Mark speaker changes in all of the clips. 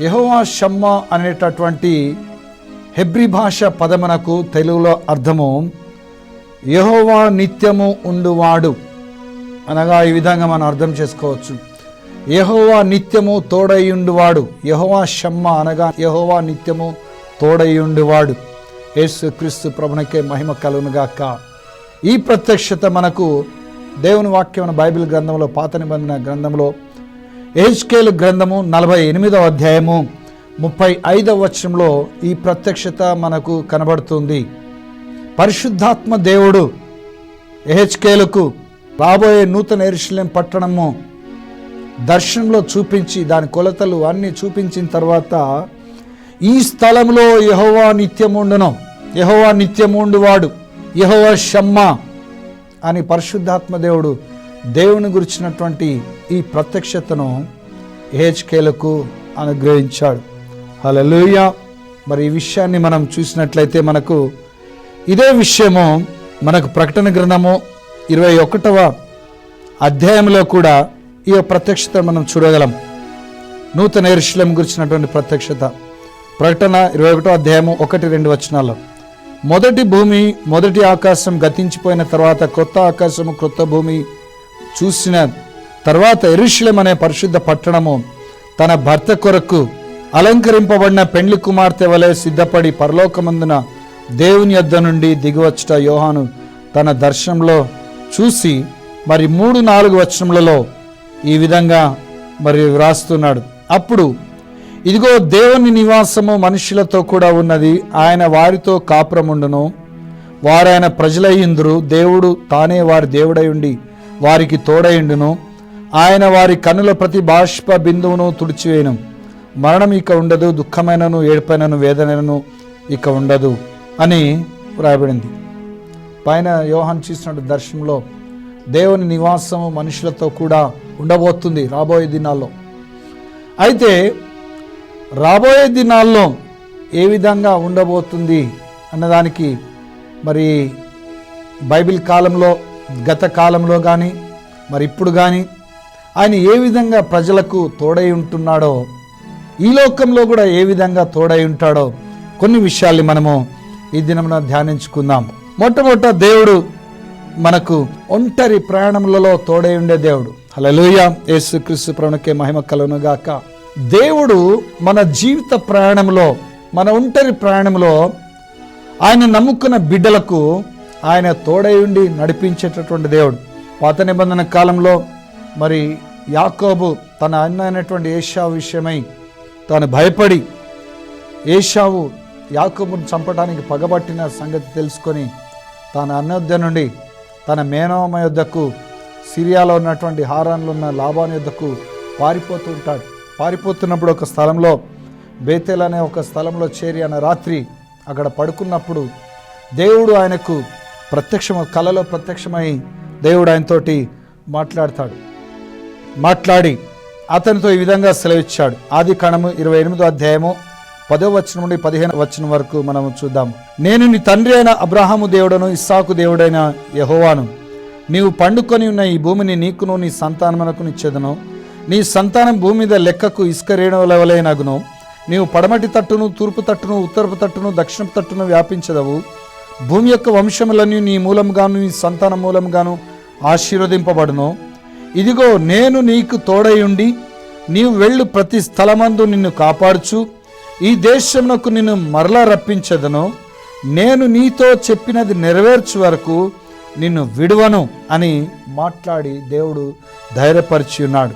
Speaker 1: యహోవా షమ్మ అనేటటువంటి హెబ్రి భాష పదమునకు తెలుగులో అర్థము యహోవా నిత్యము ఉండువాడు అనగా ఈ విధంగా మనం అర్థం చేసుకోవచ్చు. యహోవా నిత్యము తోడయ్యుండువాడు యహోవా షమ్మ అనగా యహోవా నిత్యము తోడయ్యుండువాడు యేసు క్రీస్తు ప్రభునకే మహిమ కలుగునుగాక ఈ ప్రత్యక్షత మనకు దేవుని వాక్యం బైబిల్ గ్రంథంలో పాత నిబంధన గ్రంథంలో ఏజ్కేలు గ్రంథము నలభై ఎనిమిదవ అధ్యాయము ముప్పై ఐదవ వచనంలో ఈ ప్రత్యక్షత మనకు కనబడుతుంది. పరిశుద్ధాత్మ దేవుడు ఎహెచ్కేలకు రాబోయే నూతన ఎరుశలేం పట్టణము దర్శనంలో చూపించి దాని కొలతలు అన్నీ చూపించిన తర్వాత ఈ స్థలంలో యహోవా నిత్యముండును. యహోవా నిత్యముండువాడు. యహోవా షమ్మ అని పరిశుద్ధాత్మ దేవుడు దేవుని గురించినటువంటి ఈ ప్రత్యక్షతను ఏహెచ్కేలకు అనుగ్రహించాడు. హలలుయ మరి ఈ విషయాన్ని మనం చూసినట్లయితే మనకు ఇదే విషయము మనకు ప్రకటన గ్రంథము ఇరవై ఒకటవ అధ్యాయంలో కూడా ఈ ప్రత్యక్షత మనం చూడగలం. నూతన ఎరుశలం గురించినటువంటి ప్రత్యక్షత. ప్రకటన ఇరవై ఒకటో అధ్యాయము ఒకటి రెండు వచనాలు. మొదటి భూమి మొదటి ఆకాశం గతించిపోయిన తర్వాత కొత్త ఆకాశము కొత్త భూమి చూసిన తర్వాత ఎరుషులం అనే పరిశుద్ధ పట్టణము తన భర్త కొరకు అలంకరింపబడిన పెండ్లి కుమార్తె వలె సిద్ధపడి పరలోకమందున దేవుని యొద్ద నుండి దిగివచ్చుట యోహాను తన దర్శనంలో చూసి మరి మూడు నాలుగు వచనములలో ఈ విధంగా మరి వ్రాస్తున్నాడు. అప్పుడు ఇదిగో దేవుని నివాసము మనుషులతో కూడా ఉన్నది. ఆయన వారితో కాపురముండును. వారాయన ప్రజలయ్యిందురు దేవుడు తానే వారి దేవుడై ఉండి వారికి తోడయుండును ఆయన వారి కన్నుల ప్రతి బాష్ప బిందువును తుడిచివేయను. మరణం ఇక ఉండదు దుఃఖమైనను ఏడుపైనను వేదనను ఇక ఉండదు అని వ్రాయబడింది. పైన యోహాన్ చూసినట్టు దర్శనంలో దేవుని నివాసము మనుషులతో కూడా ఉండబోతుంది రాబోయే దినాల్లో. అయితే రాబోయే దినాల్లో ఏ విధంగా ఉండబోతుంది అన్నదానికి మరి బైబిల్ కాలంలో గత కాలంలో కానీ మరి ఇప్పుడు కానీ ఆయన ఏ విధంగా ప్రజలకు తోడై ఉంటున్నాడో ఈ లోకంలో కూడా ఏ విధంగా తోడై ఉంటాడో కొన్ని విషయాల్ని మనము ఈ దినమున ధ్యానించుకుందాం. మొట్టమొదట దేవుడు మనకు ఒంటరి ప్రయాణములలో తోడై ఉండే దేవుడు. హల్లెలూయ. యేసు క్రీస్తు ప్రభునికే మహిమ కలుగునుగాక దేవుడు మన జీవిత ప్రయాణంలో మన ఒంటరి ప్రయాణంలో ఆయన నమ్ముకున్న బిడ్డలకు ఆయన తోడై ఉండి నడిపించేటటువంటి దేవుడు. పాత నిబంధన కాలంలో మరి యాకోబు తన అన్న అయినటువంటి ఏషా విషయమై తాను భయపడి ఏషావు యాకోబును చంపడానికి పగబట్టిన సంగతి తెలుసుకొని తన అన్నొద్ద నుండి తన మేనోమ యొద్దకు సిరియాలో ఉన్నటువంటి హారాన్లో ఉన్న లాభాన్ యొద్దకు పారిపోతూ ఉంటాడు. పారిపోతున్నప్పుడు ఒక స్థలంలో బేతెల్ అనే ఒక స్థలంలో చేరి అన్న రాత్రి అక్కడ పడుకున్నప్పుడు దేవుడు ఆయనకు ప్రత్యక్షం కలలో ప్రత్యక్షమై దేవుడు ఆయనతోటి మాట్లాడతాడు. మాట్లాడి అతనితో ఈ విధంగా సెలవిచ్చాడు. ఆది కణము ఇరవై ఎనిమిదో అధ్యాయము పదో వచనం నుండి పదిహేను వచనం వరకు మనము చూద్దాము నేను నీ తండ్రి అయిన అబ్రహాము దేవుడను ఇస్సాకు దేవుడైన యహోవాను. నీవు పండుకొని ఉన్న ఈ భూమిని నీకును నీ సంతానమునకు నిచ్చేదను. నీ సంతానం భూమి మీద లెక్కకు ఇసుక రేణువుల నీవు పడమటి తట్టును తూర్పు తట్టును ఉత్తరపు తట్టును దక్షిణపు తట్టును వ్యాపించదవు. భూమి యొక్క వంశములన్నీ నీ మూలంగాను నీ సంతాన మూలంగాను ఆశీర్వదింపబడును. ఇదిగో నేను నీకు తోడై ఉండి నీవు వెళ్ళు ప్రతి స్థలమందు నిన్ను కాపాడుచు. ఈ దేశమునకు నిన్ను మరలా రప్పించదను. నేను నీతో చెప్పినది నెరవేర్చు వరకు నిన్ను విడువను అని మాట్లాడి దేవుడు ధైర్యపరిచి ఉన్నాడు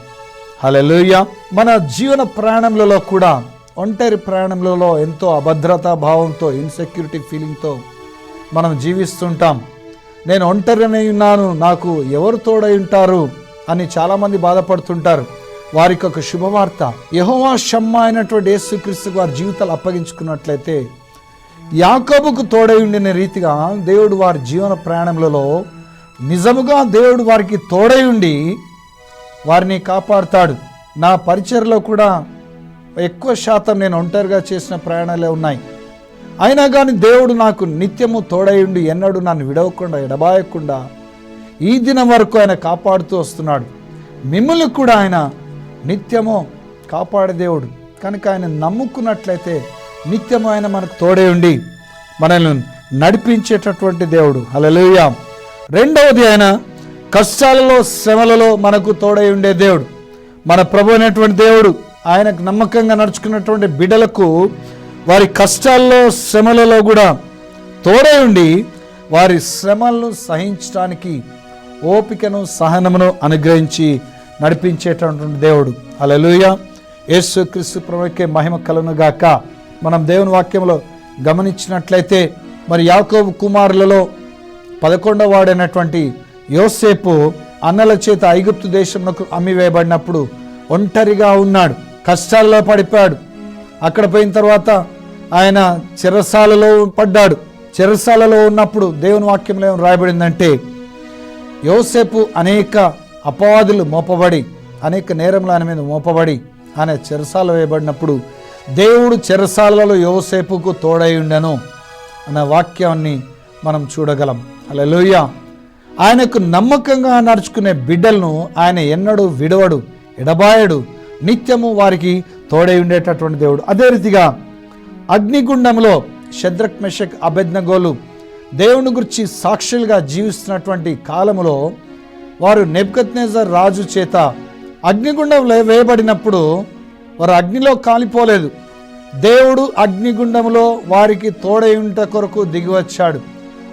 Speaker 1: హలలుయ మన జీవన ప్రయాణంలో కూడా ఒంటరి ప్రయాణంలో ఎంతో అభద్రతా భావంతో ఇన్సెక్యూరిటీ ఫీలింగ్తో మనం జీవిస్తుంటాం. నేను ఒంటరినై ఉన్నాను నాకు ఎవరు తోడై ఉంటారు అని చాలామంది బాధపడుతుంటారు. వారికి ఒక శుభవార్త. యహోవా షమ్మ అయినటువంటి యేసుక్రీస్తుకు వారి జీవితాలు అప్పగించుకున్నట్లయితే యాకబుకు తోడై ఉండిన రీతిగా దేవుడు వారి జీవన ప్రయాణములలో నిజముగా దేవుడు వారికి తోడై ఉండి వారిని కాపాడుతాడు. నా పరిచయలో కూడా ఎక్కువ శాతం నేను ఒంటరిగా చేసిన ప్రయాణాలే ఉన్నాయి. అయినా కానీ దేవుడు నాకు నిత్యము తోడై ఉండి ఎన్నడూ నన్ను విడవకుండా ఎడబాయకుండా ఈ దినం వరకు ఆయన కాపాడుతూ వస్తున్నాడు. మిమ్మల్ని కూడా ఆయన నిత్యము కాపాడే దేవుడు. కనుక ఆయన నమ్ముకున్నట్లయితే నిత్యము ఆయన మనకు తోడే ఉండి మనల్ని నడిపించేటటువంటి దేవుడు. హల్లెలూయా. రెండవది ఆయన కష్టాలలో శ్రమలలో మనకు తోడై ఉండే దేవుడు. మన ప్రభు అయినటువంటి దేవుడు ఆయనకు నమ్మకంగా నడుచుకున్నటువంటి బిడలకు వారి కష్టాల్లో శ్రమలలో కూడా తోడై ఉండి వారి శ్రమలను సహించడానికి ఓపికను సహనమును అనుగ్రహించి నడిపించేటటువంటి దేవుడు. అలలుయ యేసు క్రీస్తు ప్రభుకే మహిమ కలను గాక. మనం దేవుని వాక్యంలో గమనించినట్లయితే మరి యాకోబు కుమారులలో పదకొండవ వాడైనటువంటి యోసేపు అన్నల చేత ఐగుప్తు దేశంలో అమ్మివేయబడినప్పుడు ఒంటరిగా ఉన్నాడు. కష్టాల్లో పడిపోయాడు. అక్కడ పోయిన తర్వాత ఆయన చెరసాలలో పడ్డాడు. చెరసాలలో ఉన్నప్పుడు దేవుని వాక్యంలో ఏం రాయబడిందంటే యోసేపు అనేక అపవాదులు మోపబడి అనేక నేరములు ఆయన మీద మోపబడి ఆయన చెరసాల వేయబడినప్పుడు దేవుడు చెరసాలలో యోసేపుకు తోడై ఉండను అన్న వాక్యాన్ని మనం చూడగలం. అలా ఆయనకు నమ్మకంగా నడుచుకునే బిడ్డలను ఆయన ఎన్నడూ విడవడు ఎడబాయడు నిత్యము వారికి తోడై ఉండేటటువంటి దేవుడు. అదే రీతిగా అగ్నిగుండంలో శద్రక్ మెషక్ అభెజ్ఞగోలు దేవుని గురించి సాక్షులుగా జీవిస్తున్నటువంటి కాలములో వారు నెబ్కత్నేజర్ రాజు చేత అగ్నిగుండంలో వేయబడినప్పుడు వారు అగ్నిలో కాలిపోలేదు. దేవుడు అగ్నిగుండంలో వారికి తోడయుంట కొరకు దిగివచ్చాడు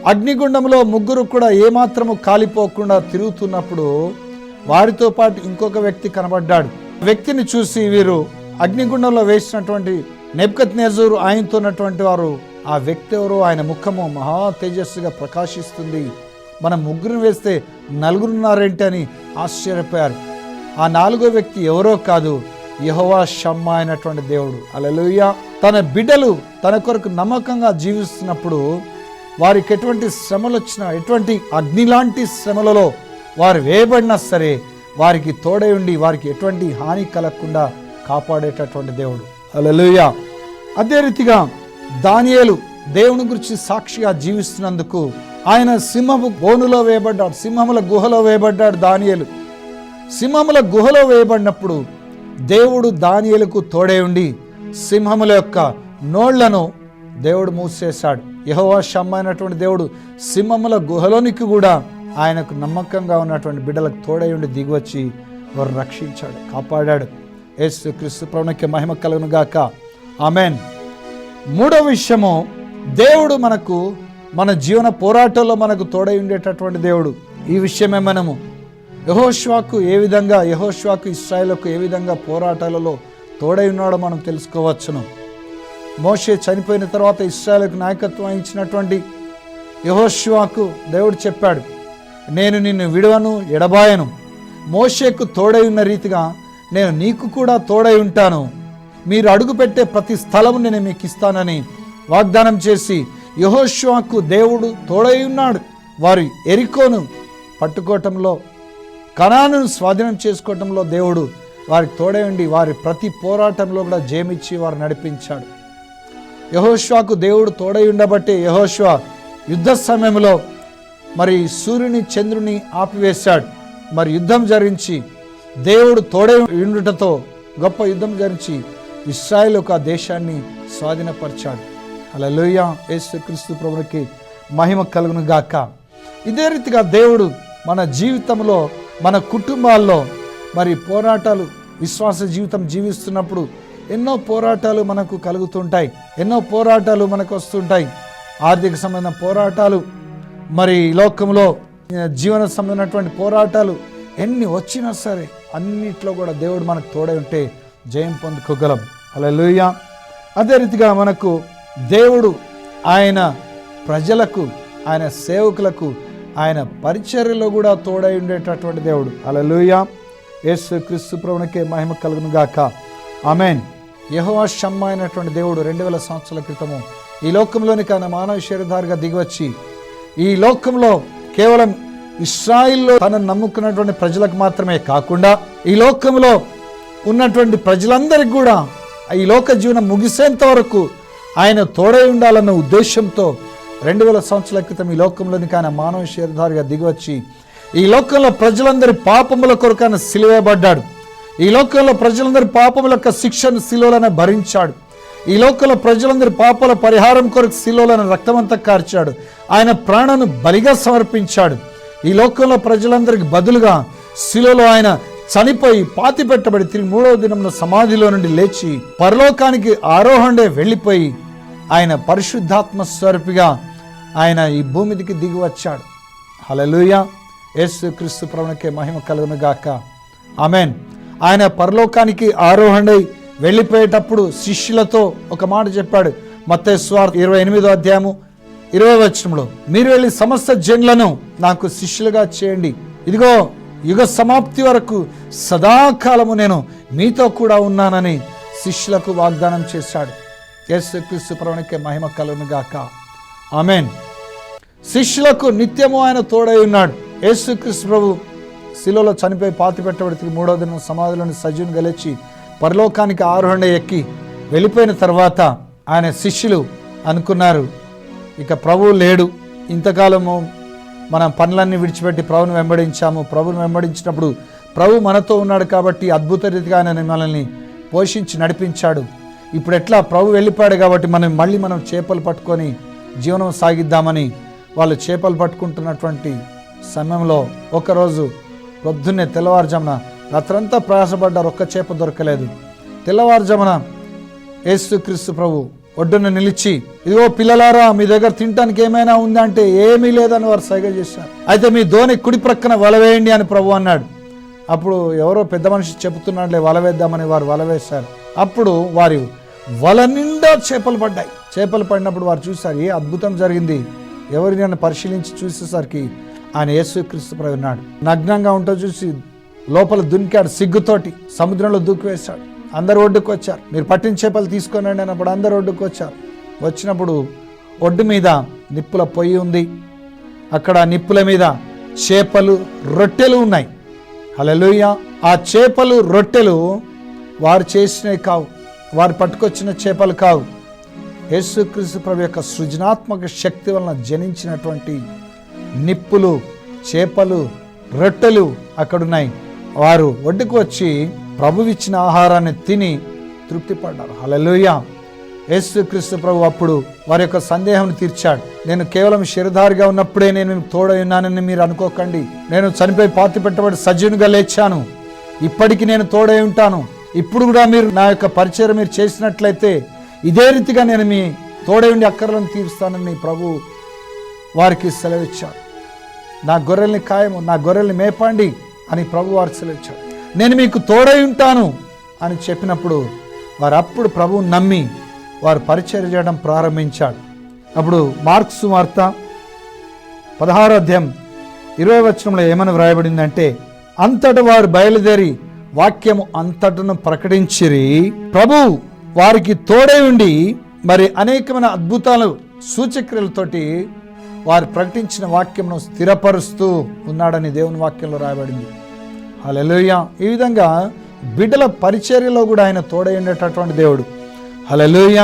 Speaker 1: అగ్నిగుండంలో ముగ్గురు కూడా ఏమాత్రము కాలిపోకుండా తిరుగుతున్నప్పుడు వారితో పాటు ఇంకొక వ్యక్తి కనబడ్డాడు. వ్యక్తిని చూసి వీరు అగ్నిగుండంలో వేసినటువంటి నెబ్కత్ నేజూరు ఆయనతో ఉన్నటువంటి వారు ఆ వ్యక్తి ఎవరు ఆయన ముఖము మహా తేజస్సుగా ప్రకాశిస్తుంది. మనం ముగ్గురు వేస్తే నలుగురున్నారేంటి అని ఆశ్చర్యపోయారు. ఆ నాలుగో వ్యక్తి ఎవరో కాదు యహోవా షమ్మ అయినటువంటి దేవుడు. అలలుయ తన బిడ్డలు తన కొరకు నమ్మకంగా జీవిస్తున్నప్పుడు వారికి ఎటువంటి శ్రమలు వచ్చినా ఎటువంటి అగ్ని లాంటి శ్రమలలో వారు వేయబడినా సరే వారికి తోడై ఉండి వారికి ఎటువంటి హాని కలగకుండా కాపాడేటటువంటి దేవుడు. అలలుయ అదే రీతిగా దానియేలు దేవుని గురించి సాక్షిగా జీవిస్తున్నందుకు ఆయన సింహము బోనులో వేయబడ్డాడు సింహముల గుహలో వేయబడ్డాడు దానియేలు. సింహముల గుహలో వేయబడినప్పుడు దేవుడు దానియలకు తోడే ఉండి సింహముల యొక్క నోళ్ళను దేవుడు మూసేశాడు. యహోవా షమ్మ అయినటువంటి దేవుడు సింహముల గుహలోనికి కూడా ఆయనకు నమ్మకంగా ఉన్నటువంటి బిడ్డలకు తోడై ఉండి దిగివచ్చి వారు రక్షించాడు కాపాడాడు. యేసు క్రీస్తు ప్రభునికి మహిమ కలుగును గాక. ఆమెన్. మూడో విషయము దేవుడు మనకు మన జీవన పోరాటంలో మనకు తోడై ఉండేటటువంటి దేవుడు. ఈ విషయమే మనము. యహోష్వాకు ఏ విధంగా యహోష్వాకు ఇస్రాయలకు ఏ విధంగా పోరాటాలలో తోడై ఉన్నాడో మనం తెలుసుకోవచ్చును. మోషే చనిపోయిన తర్వాత ఇస్రాయలకు నాయకత్వం ఇచ్చినటువంటి యహోష్వాకు దేవుడు చెప్పాడు నేను నిన్ను విడవను ఎడబాయను. మోషేకు తోడై ఉన్న రీతిగా నేను నీకు కూడా తోడై ఉంటాను. మీరు అడుగుపెట్టే ప్రతి స్థలము నేను మీకు ఇస్తానని వాగ్దానం చేసి యహోష్వాకు దేవుడు తోడై ఉన్నాడు. వారి ఎరికోను పట్టుకోవటంలో కణాను స్వాధీనం చేసుకోవటంలో దేవుడు వారికి తోడై ఉండి వారి ప్రతి పోరాటంలో కూడా జయమిచ్చి వారు నడిపించాడు. యహోష్వాకు దేవుడు తోడై ఉండబట్టే యహోష్వా యుద్ధ సమయంలో మరి సూర్యుని చంద్రుని ఆపివేశాడు. మరి యుద్ధం జరించి దేవుడు తోడే ఉండుటతో గొప్ప యుద్ధం గరించి ఇస్రాయల్ ఒక దేశాన్ని స్వాధీనపరిచాడు. అలా లోయ యేసుక్రీస్తు ప్రభునికి మహిమ కలుగును గాక ఇదే రీతిగా దేవుడు మన జీవితంలో మన కుటుంబాల్లో మరి పోరాటాలు విశ్వాస జీవితం జీవిస్తున్నప్పుడు ఎన్నో పోరాటాలు మనకు కలుగుతుంటాయి ఎన్నో పోరాటాలు మనకు వస్తుంటాయి. ఆర్థిక సంబంధించిన పోరాటాలు మరి లోకంలో జీవన సంబంధమైనటువంటి పోరాటాలు ఎన్ని వచ్చినా సరే అన్నిట్లో కూడా దేవుడు మనకు తోడై ఉంటే జయం పొందుకోగలం. అలా అదే రీతిగా మనకు దేవుడు ఆయన ప్రజలకు ఆయన సేవకులకు ఆయన పరిచర్యలో కూడా తోడై ఉండేటటువంటి దేవుడు. అలా లూయ యేసు క్రీస్తు ప్రభునికే మహిమ కలుగును గాక. ఆమెన్. యహోవా షమ్మ అయినటువంటి దేవుడు రెండు వేల సంవత్సరాల క్రితము ఈ లోకంలోని కానీ మానవ శరీరధారిగా దిగివచ్చి ఈ లోకంలో కేవలం ఇస్రాయిల్లో తనను నమ్ముకున్నటువంటి ప్రజలకు మాత్రమే కాకుండా ఈ లోకంలో ఉన్నటువంటి ప్రజలందరికీ కూడా ఈ లోక జీవనం ముగిసేంత వరకు ఆయన తోడై ఉండాలన్న ఉద్దేశంతో రెండు వేల సంవత్సరాల క్రితం ఈ లోకంలోనికి ఆయన మానవ శరీరధారిగా దిగివచ్చి ఈ లోకంలో ప్రజలందరి పాపముల కొరకు ఆయన సిలివేయబడ్డాడు. ఈ లోకంలో ప్రజలందరి పాపముల యొక్క శిక్షను శిలోలను భరించాడు. ఈ లోకంలో ప్రజలందరి పాపల పరిహారం కొరకు శిలోలను రక్తమంతా కార్చాడు. ఆయన ప్రాణను బలిగా సమర్పించాడు. ఈ లోకంలో ప్రజలందరికి బదులుగా శిలలో ఆయన చనిపోయి పాతి పెట్టబడి తిరిగి మూడవ దినంలో సమాధిలో నుండి లేచి పరలోకానికి ఆరోహణే వెళ్ళిపోయి ఆయన పరిశుద్ధాత్మ స్వరూపిగా ఆయన ఈ భూమిదికి దిగి వచ్చాడు. హలలుయ యేసు క్రీస్తు ప్రవణకే మహిమ కలుగునుగాక ఆమెన్. ఆయన పరలోకానికి ఆరోహణై వెళ్ళిపోయేటప్పుడు శిష్యులతో ఒక మాట చెప్పాడు. మత్తయి స్వార్థ ఇరవై ఎనిమిదో అధ్యాయము ఇరవై వచనంలో మీరు వెళ్ళి సమస్త జన్లను నాకు శిష్యులుగా చేయండి. ఇదిగో యుగ సమాప్తి వరకు సదాకాలము నేను మీతో కూడా ఉన్నానని శిష్యులకు వాగ్దానం చేశాడు. యేసుక్రీస్తు ప్రవణికే మహిమ కలుగును గాక. ఆమెన్. శిష్యులకు నిత్యము ఆయన తోడై ఉన్నాడు. యేసుక్రీస్తు ప్రభు శిలలో చనిపోయి పాతి పెట్టబడి మూడో దినం సమాధులను సజీవుని గెలిచి పరలోకానికి ఆరోహణ ఎక్కి వెళ్ళిపోయిన తర్వాత ఆయన శిష్యులు అనుకున్నారు. ఇక ప్రభువు లేడు. ఇంతకాలము మనం పనులన్నీ విడిచిపెట్టి ప్రభుని వెంబడించాము. ప్రభుని వెంబడించినప్పుడు ప్రభు మనతో ఉన్నాడు కాబట్టి అద్భుత రీతిగా ఆయన మనల్ని పోషించి నడిపించాడు. ఇప్పుడు ఎట్లా? ప్రభు వెళ్ళిపోయాడు కాబట్టి మనం మళ్ళీ మనం చేపలు పట్టుకొని జీవనం సాగిద్దామని వాళ్ళు చేపలు పట్టుకుంటున్నటువంటి సమయంలో ఒకరోజు పొద్దున్నే తెల్లవారుజామున రాత్రంతా ప్రయాసపడ్డారు. ఒక్క చేప దొరకలేదు. తెల్లవారుజామున యేసుక్రీస్తు ప్రభు ఒడ్డున నిలిచి ఇదిగో పిల్లలారా మీ దగ్గర తినటానికి ఏమైనా ఉందా అంటే ఏమీ లేదని వారు సైగ చేశారు. అయితే మీ ధోని కుడి ప్రక్కన వల వేయండి అని ప్రభు అన్నాడు. అప్పుడు ఎవరో పెద్ద మనిషి చెబుతున్నాడులే వలవేద్దామని వారు వలవేశారు అప్పుడు వారి వల నిండా చేపలు పడ్డాయి. చేపలు పడినప్పుడు వారు చూశారు ఏ అద్భుతం జరిగింది. ఎవరిని నన్ను పరిశీలించి చూసేసరికి ఆయన యేసుక్రీస్తు ప్రభు ఉన్నాడు. నగ్నంగా ఉంటూ చూసి లోపల దునికాడు సిగ్గుతోటి సముద్రంలో దూకి వేశాడు. అందరు ఒడ్డుకు వచ్చారు మీరు పట్టిన చేపలు తీసుకొని అన్నప్పుడు అందరు ఒడ్డుకు వచ్చారు వచ్చినప్పుడు ఒడ్డు మీద నిప్పుల పొయ్యి ఉంది. అక్కడ నిప్పుల మీద చేపలు రొట్టెలు ఉన్నాయి. హల్లెలూయా! ఆ చేపలు రొట్టెలు వారు చేసినవి కావు. వారు పట్టుకొచ్చిన చేపలు కావు. యేసుక్రీస్తు ప్రభు యొక్క సృజనాత్మక శక్తి వలన జనించినటువంటి నిప్పులు చేపలు రొట్టెలు అక్కడున్నాయి. వారు ఒడ్డుకు వచ్చి ప్రభు ఇచ్చిన ఆహారాన్ని తిని తృప్తిపడ్డారు. హలలోయ హల్లెలూయా యేసుక్రీస్తు ప్రభు అప్పుడు వారి యొక్క సందేహం తీర్చాడు. నేను కేవలం శిరధారిగా ఉన్నప్పుడే నేను తోడై ఉన్నానని మీరు అనుకోకండి. నేను చనిపోయి పాతి పెట్టబడి సజీవునిగా లేచాను. ఇప్పటికి నేను తోడై ఉంటాను. ఇప్పుడు కూడా మీరు నా యొక్క పరిచయం మీరు చేసినట్లయితే ఇదే రీతిగా నేను మీ తోడై ఉండి అక్కర్లను తీరుస్తానని ప్రభు వారికి సెలవిచ్చాడు. నా గొర్రెల్ని ఖాయము నా గొర్రెల్ని మేపండి అని ప్రభు వారు సెలవిచ్చాడు నేను మీకు తోడై ఉంటాను అని చెప్పినప్పుడు వారు అప్పుడు ప్రభువు నమ్మి వారు పరిచయం చేయడం ప్రారంభించాడు. అప్పుడు మార్క్స్ వార్త పదహారో అధ్యాయం ఇరవై వచనంలో ఏమని వ్రాయబడిందంటే అంతట వారు బయలుదేరి వాక్యము అంతటను ప్రకటించిరి. ప్రభు వారికి తోడై ఉండి మరి అనేకమైన అద్భుతాలు సూచక్రియలతోటి వారు ప్రకటించిన వాక్యమును స్థిరపరుస్తూ ఉన్నాడని దేవుని వాక్యంలో రాయబడింది. హలెలుయ ఈ విధంగా బిడ్డల పరిచర్యలో కూడా ఆయన తోడై ఉండేటటువంటి దేవుడు. హలెలుయ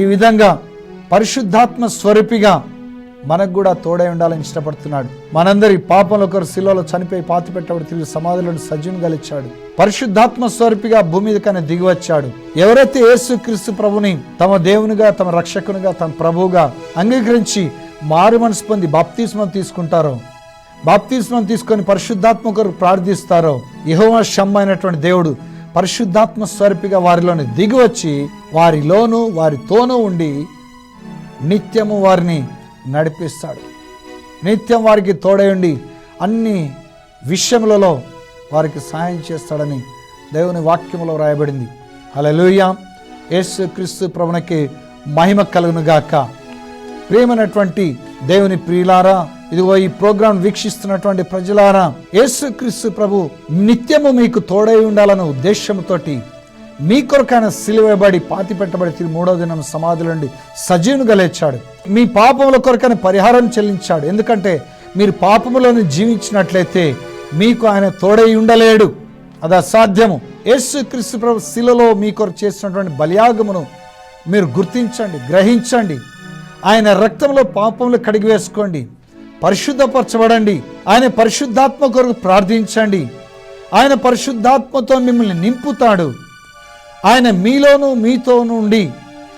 Speaker 1: ఈ విధంగా పరిశుద్ధాత్మ స్వరూపిగా మనకు కూడా తోడై ఉండాలని ఇష్టపడుతున్నాడు. మనందరి పాపంలో ఒకరు శిలలో చనిపోయి పాతి పెట్టబడి తిరిగి సమాధులను సజీవంగా గలిచాడు పరిశుద్ధాత్మ స్వరూపిగా భూమి మీద కానీ దిగివచ్చాడు ఎవరైతే యేసు క్రీస్తు ప్రభుని తమ దేవునిగా తమ రక్షకునిగా తమ ప్రభువుగా అంగీకరించి మారు మనసు పొంది బాప్తీస్మం తీసుకుంటారో బాప్తిస్మం తీసుకొని పరిశుద్ధాత్మ కొరకు ప్రార్థిస్తారో యెహోవా షమ్మ అయినటువంటి దేవుడు పరిశుద్ధాత్మ స్వరూపిగా వారిలోని దిగి వచ్చి వారిలోను వారితోనూ ఉండి నిత్యము వారిని నడిపిస్తాడు. నిత్యం వారికి తోడయుండి అన్ని విషయములలో వారికి సహాయం చేస్తాడని దేవుని వాక్యములో రాయబడింది హల్లెలూయా. యేసు క్రీస్తు ప్రభునికి మహిమ కలుగునుగాక. ప్రేమైనటువంటి దేవుని ప్రియులారా ఇదిగో ఈ ప్రోగ్రాం వీక్షిస్తున్నటువంటి ప్రజలారా యేసుక్రీస్తు ప్రభు నిత్యము మీకు తోడై ఉండాలన్న ఉద్దేశంతోటి మీ కొరకైన సిలువబడి పాతి పెట్టబడి తిరిగి మూడో దినం సమాధుల నుండి సజీవునిగా లేచాడు. మీ పాపముల కొరకైన పరిహారం చెల్లించాడు. ఎందుకంటే మీరు పాపములను జీవించినట్లయితే మీకు ఆయన తోడై ఉండలేడు. అది అసాధ్యము. యేసు క్రీస్తు ప్రభు శిలలో మీ కొరకు చేసినటువంటి బలియాగమును మీరు గుర్తించండి గ్రహించండి. ఆయన రక్తంలో పాపములు కడిగి వేసుకోండి పరిశుద్ధపరచబడండి. ఆయన పరిశుద్ధాత్మ కొరకు ప్రార్థించండి. ఆయన పరిశుద్ధాత్మతో మిమ్మల్ని నింపుతాడు. ఆయన మీలోను మీతో నుండి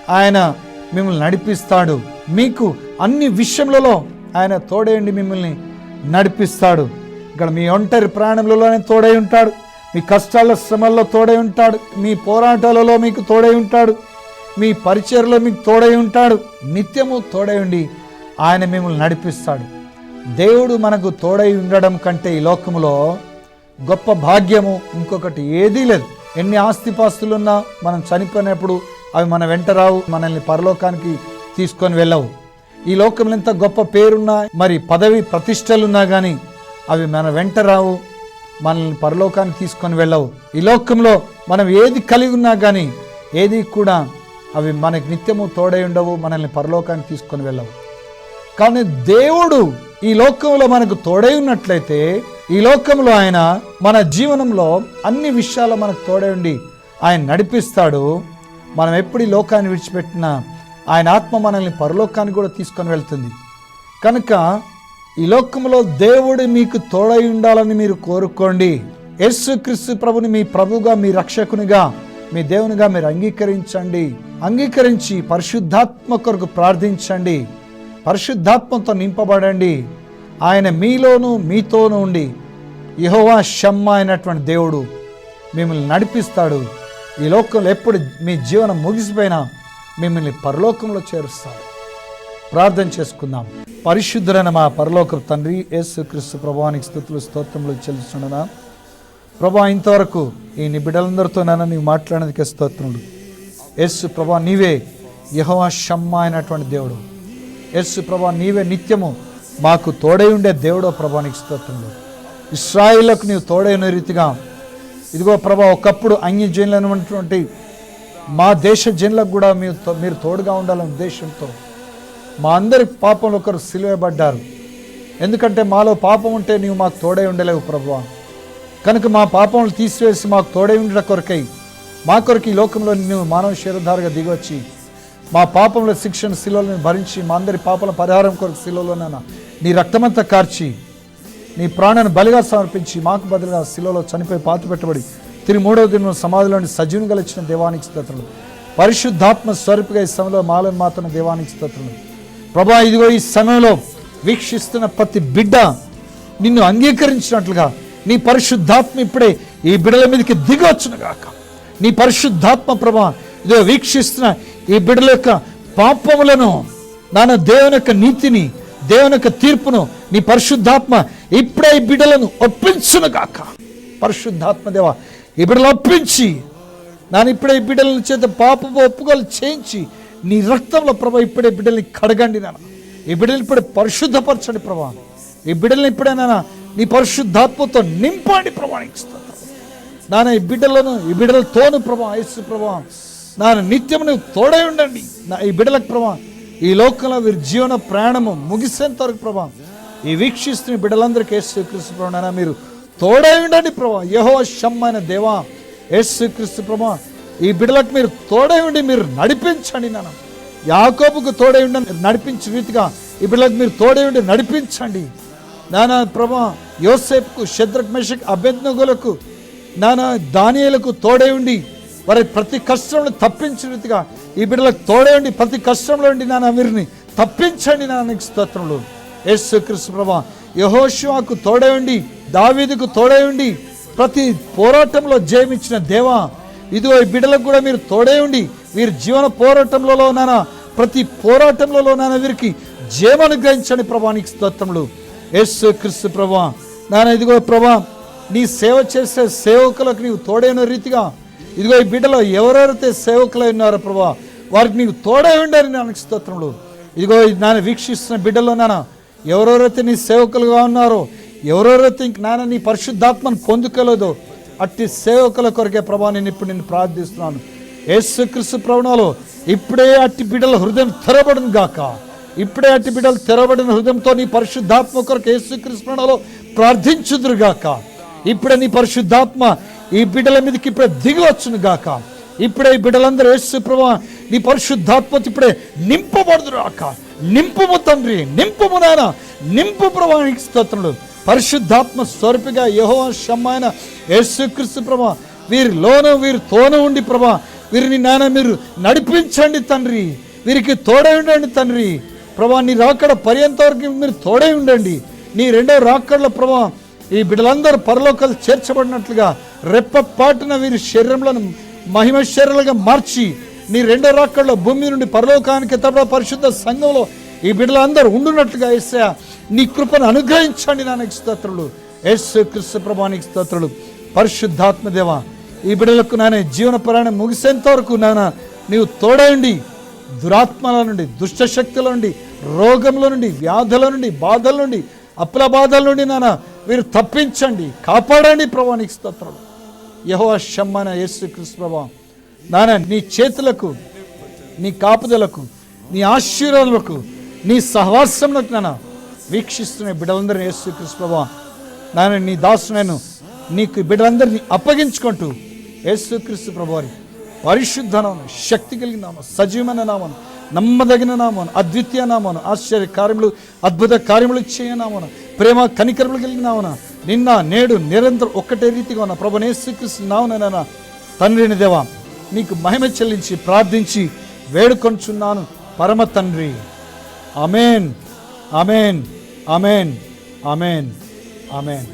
Speaker 1: ఆయన మిమ్మల్ని నడిపిస్తాడు. మీకు అన్ని విషయములలో ఆయన తోడేయండి మిమ్మల్ని నడిపిస్తాడు. ఇక్కడ మీ ఒంటరి ప్రాణములలోనే తోడై ఉంటాడు. మీ కష్టాల శ్రమల్లో తోడై ఉంటాడు. మీ పోరాటాలలో మీకు తోడై ఉంటాడు. మీ పరిచయలో మీకు తోడై ఉంటాడు. నిత్యము తోడై ఉండి ఆయన మిమ్మల్ని నడిపిస్తాడు. దేవుడు మనకు తోడై ఉండడం కంటే ఈ లోకములో గొప్ప భాగ్యము ఇంకొకటి ఏదీ లేదు. ఎన్ని ఆస్తిపాస్తులున్నా మనం చనిపోయినప్పుడు అవి మన వెంట రావు మనల్ని పరలోకానికి తీసుకొని వెళ్ళవు. ఈ లోకంలో ఎంత గొప్ప పేరున్నా మరి పదవి ప్రతిష్టలున్నా కానీ అవి మన వెంట రావు మనల్ని పరలోకానికి తీసుకొని వెళ్ళవు. ఈ లోకంలో మనం ఏది కలిగి ఉన్నా కానీ ఏది కూడా అవి మనకి నిత్యము తోడై ఉండవు మనల్ని పరలోకానికి తీసుకొని వెళ్ళవు. కానీ దేవుడు ఈ లోకంలో మనకు తోడై ఉన్నట్లయితే ఈ లోకంలో ఆయన మన జీవనంలో అన్ని విషయాలు మనకు తోడై ఉండి ఆయన నడిపిస్తాడు. మనం ఎప్పుడు ఈ లోకాన్ని విడిచిపెట్టినా ఆయన ఆత్మ మనల్ని పరలోకానికి కూడా తీసుకొని వెళ్తుంది. కనుక ఈ లోకంలో దేవుడు మీకు తోడై ఉండాలని మీరు కోరుకోండి. యేసు క్రీస్తు ప్రభుని మీ ప్రభుగా మీ రక్షకునిగా మీ దేవునిగా మీరు అంగీకరించండి. అంగీకరించి పరిశుద్ధాత్మ కొరకు ప్రార్థించండి. పరిశుద్ధాత్మతో నింపబడండి. ఆయన మీలోను మీతోనూ ఉండి యహోవా షమ్మ అయినటువంటి దేవుడు మిమ్మల్ని నడిపిస్తాడు. ఈ లోకంలో ఎప్పుడు మీ జీవనం ముగిసిపోయినా మిమ్మల్ని పరలోకంలో చేరుస్తాడు. ప్రార్థన చేసుకుందాం. పరిశుద్ధులైన మా పరలోక తండ్రి యేసు క్రీస్తు ప్రభావానికి స్థుతులు స్తోత్రములు చెల్లిస్తుండనా ప్రభా ఇంతవరకు ఈ నీ బిడ్డలందరితో నన్ను నీవు మాట్లాడినందుకే స్తోత్రములు. యేసు ప్రభా నీవే యహోవా షమ్మ అయినటువంటి దేవుడు. ఎస్ ప్రభా నీవే నిత్యము మాకు తోడై ఉండే దేవుడో ప్రభా నీకు స్తోత్రములు ఇస్రాయిలకు నీవు తోడైన రీతిగా ఇదిగో ప్రభా ఒకప్పుడు అన్య జైన్లైనటువంటి మా దేశ జనులకు కూడా మీరు తో- మీరు తోడుగా ఉండాలనే ఉద్దేశంతో మా అందరి పాపంలో ఒకరు సిలువబడ్డారు. ఎందుకంటే మాలో పాపం ఉంటే నీవు మాకు తోడై ఉండలేవు ప్రభువా కనుక మా పాపములు తీసివేసి మాకు తోడై ఉండడం కొరకై మా కొరకు ఈ లోకంలో నువ్వు మానవ శరీరధారగా దిగొచ్చి మా పాపముల శిక్షణ శిలోలను భరించి మా అందరి పాపల పరిహారం కొరకు శిలోలోనైనా నీ రక్తమంతా కార్చి నీ ప్రాణాన్ని బలిగా సమర్పించి మాకు బదులుగా శిలోలో చనిపోయి పాత పెట్టబడి తిరిగి మూడవ దినం సమాధిలోని సజీవుని గలిచిన దేవానికి స్తోత్రులు పరిశుద్ధాత్మ స్వరూపిగా ఈ సమయంలో మాలను మాత్రం దేవానికి స్తోత్రులు ప్రభా ఇదిగో ఈ సమయంలో వీక్షిస్తున్న ప్రతి బిడ్డ నిన్ను అంగీకరించినట్లుగా నీ పరిశుద్ధాత్మ ఇప్పుడే ఈ బిడ్డల మీదకి దిగొచ్చును గాక. నీ పరిశుద్ధాత్మ ప్రభా ఇదో వీక్షిస్తున్న ఈ బిడ్డల యొక్క పాపములను నాన్న దేవుని యొక్క నీతిని దేవుని యొక్క తీర్పును నీ పరిశుద్ధాత్మ ఇప్పుడే ఈ బిడ్డలను ఒప్పించును గాక. పరిశుద్ధాత్మ దేవ ఈ బిడ్డలు ఒప్పించి నాన్న ఇప్పుడే ఈ బిడ్డల చేత పాపము ఒప్పుకోలు చేయించి నీ రక్తంలో ప్రభా ఇప్పుడే బిడ్డల్ని కడగండి నాన్న. ఈ బిడ్డలు ఇప్పుడే పరిశుద్ధపరచండి ప్రభా. ఈ బిడ్డలను ఇప్పుడే నాన్న నీ పరిశుద్ధాత్మతో నింపండి ప్రమాణిస్తాను నాన్న ఈ బిడ్డలను ఈ బిడ్డలతోను ప్రభా యేసు ప్రభా నాన్న నిత్యం నువ్వు తోడై ఉండండి. నా ఈ బిడ్డలకు ప్రభా ఈ లోకంలో వీరి జీవన ప్రయాణము ముగిసేంత వరకు ప్రభా ఈ వీక్షిస్తున్న బిడ్డలందరికీ యేసుక్రీస్తు ప్రభా మీరు తోడై ఉండండి ప్రభా. యహో షమ్మైన దేవా యేసుక్రీస్తు ప్రభా ఈ బిడ్డలకు మీరు తోడై ఉండి మీరు నడిపించండి నాన్న యాకోబుకు తోడై ఉండి నడిపించే రీతిగా ఈ బిడ్డలకు మీరు తోడై ఉండి నడిపించండి. నానా ప్రభా యోసేపుకు శద్రక్ అభ్యర్థులకు నానా దానియలకు తోడై ఉండి వారి ప్రతి కష్టంలో తప్పించిన రీతిగా ఈ బిడ్డలకు తోడేయండి. ప్రతి కష్టంలో ఉండి నాన్న వీరిని తప్పించండి నాన్న నీకు స్తోత్రములు యేసు కృష్ణ ప్రభా యహోషువాకు తోడేయండి ఉండి దావీదుకు తోడై ఉండి ప్రతి పోరాటంలో జయమిచ్చిన దేవా ఇదిగో ఈ బిడ్డలకు కూడా మీరు తోడేయండి. ఉండి వీరి జీవన పోరాటంలో నాన్న ప్రతి పోరాటంలో నాన్న వీరికి జయమనుగ్రహించండి ప్రభానికి స్తోత్రములు యేసు క్రీస్తు ప్రభా నాన్న ఇదిగో ప్రభా నీ సేవ చేసే సేవకులకు నీవు తోడైన రీతిగా ఇదిగో ఈ బిడ్డలో ఎవరెవరైతే సేవకులై ఉన్నారో ప్రభా వారికి నీకు తోడై ఉండని నాన్న స్తోత్రములు. ఇదిగో నాన్న వీక్షిస్తున్న బిడ్డలో నాన్న ఎవరెవరైతే నీ సేవకులుగా ఉన్నారో ఎవరెవరైతే ఇంక నాన్న నీ పరిశుద్ధాత్మను పొందుకోలేదో అట్టి సేవకుల కొరకే ప్రభా నేను ఇప్పుడు నేను ప్రార్థిస్తున్నాను. యేసుక్రీస్తు ప్రవణాలు ఇప్పుడే అట్టి బిడ్డల హృదయం తెరబడును గాక. ఇప్పుడే అట్టి బిడ్డలు తెరబడిన హృదయంతో నీ పరిశుద్ధాత్మ కొరకు యేసుక్రీస్తు ప్రణాలో ప్రార్థించుదురు గాక. ఇప్పుడే నీ పరిశుద్ధాత్మ ఈ బిడ్డల మీదకి ఇప్పుడే దిగవచ్చును గాక. ఇప్పుడే ఈ బిడ్డలందరూ యేసు ప్రభా నీ పరిశుద్ధాత్మత ఇప్పుడే నింపబడుదురు రాక నింపుము తండ్రి నింపుము నాయన నింపు ప్రభానికి స్తోత్రుడు పరిశుద్ధాత్మ స్వరూపిగా యహో షమ్మైన యేసుక్రీస్తు ప్రభా వీరిలోనూ వీరి తోను ఉండి ప్రభా వీరిని నాయన మీరు నడిపించండి తండ్రి. వీరికి తోడై ఉండండి తండ్రి. ప్రభా నీ రాకడ పర్యంత వరకు మీరు తోడై ఉండండి. నీ రెండో రాకడల ప్రభా ఈ బిడ్డలందరూ పరలోకాలు చేర్చబడినట్లుగా రెప్పపాటున వీరి శరీరంలో మహిమ శరీరాలుగా మార్చి నీ రెండో రాకడలో భూమి నుండి పరలోకానికి తప్ప పరిశుద్ధ సంఘంలో ఈ బిడ్డలందరూ ఉండునట్లుగా ఏసా నీ కృపను అనుగ్రహించండి నాన్నకి స్తోత్రులు. ఏసు క్రిస్తు ప్రభానికి స్తోత్రులు. పరిశుద్ధాత్మ దేవ ఈ బిడ్డలకు నానే జీవన ప్రయాణం ముగిసేంత వరకు నాన్న నీవు తోడయండి దురాత్మల నుండి దుష్ట శక్తుల నుండి రోగంలో నుండి వ్యాధుల నుండి బాధల నుండి అప్పుల బాధల నుండి నాన్న వీరు తప్పించండి కాపాడండి ప్రభానికి స్తోత్రులు. యహో షమ్మన యేసు క్రిస్తు ప్రభా. నాన్న నీ చేతులకు నీ కాపుదలకు నీ ఆశీర్వాదులకు నీ సహవాసంలోకి నాన్న వీక్షిస్తున్న బిడ్డలందరినీ యేసు క్రిస్తు ప్రభా. నాన్న నీ దాసు నేను నీకు బిడ్డలందరినీ అప్పగించుకుంటూ యేసుక్రీస్తు ప్రభువారి పరిశుద్ధ నామం శక్తి కలిగిన నామం సజీవమైన నామం నమ్మదగిన నామను అద్వితీయ నామను ఆశ్చర్య కార్యములు అద్భుత కార్యములు చేయనామను ప్రేమ కనికరములు కలిగిన నామను నిన్న నేడు నిరంతరం ఒక్కటే రీతిగా ఉన్న ప్రభునే యేసుక్రీస్తు నేన తండ్రిని దేవా నీకు మహిమ చెల్లించి ప్రార్థించి వేడుకొంచున్నాను. పరమ తండ్రి. అమేన్ అమేన్ అమేన్ అమేన్ అమేన్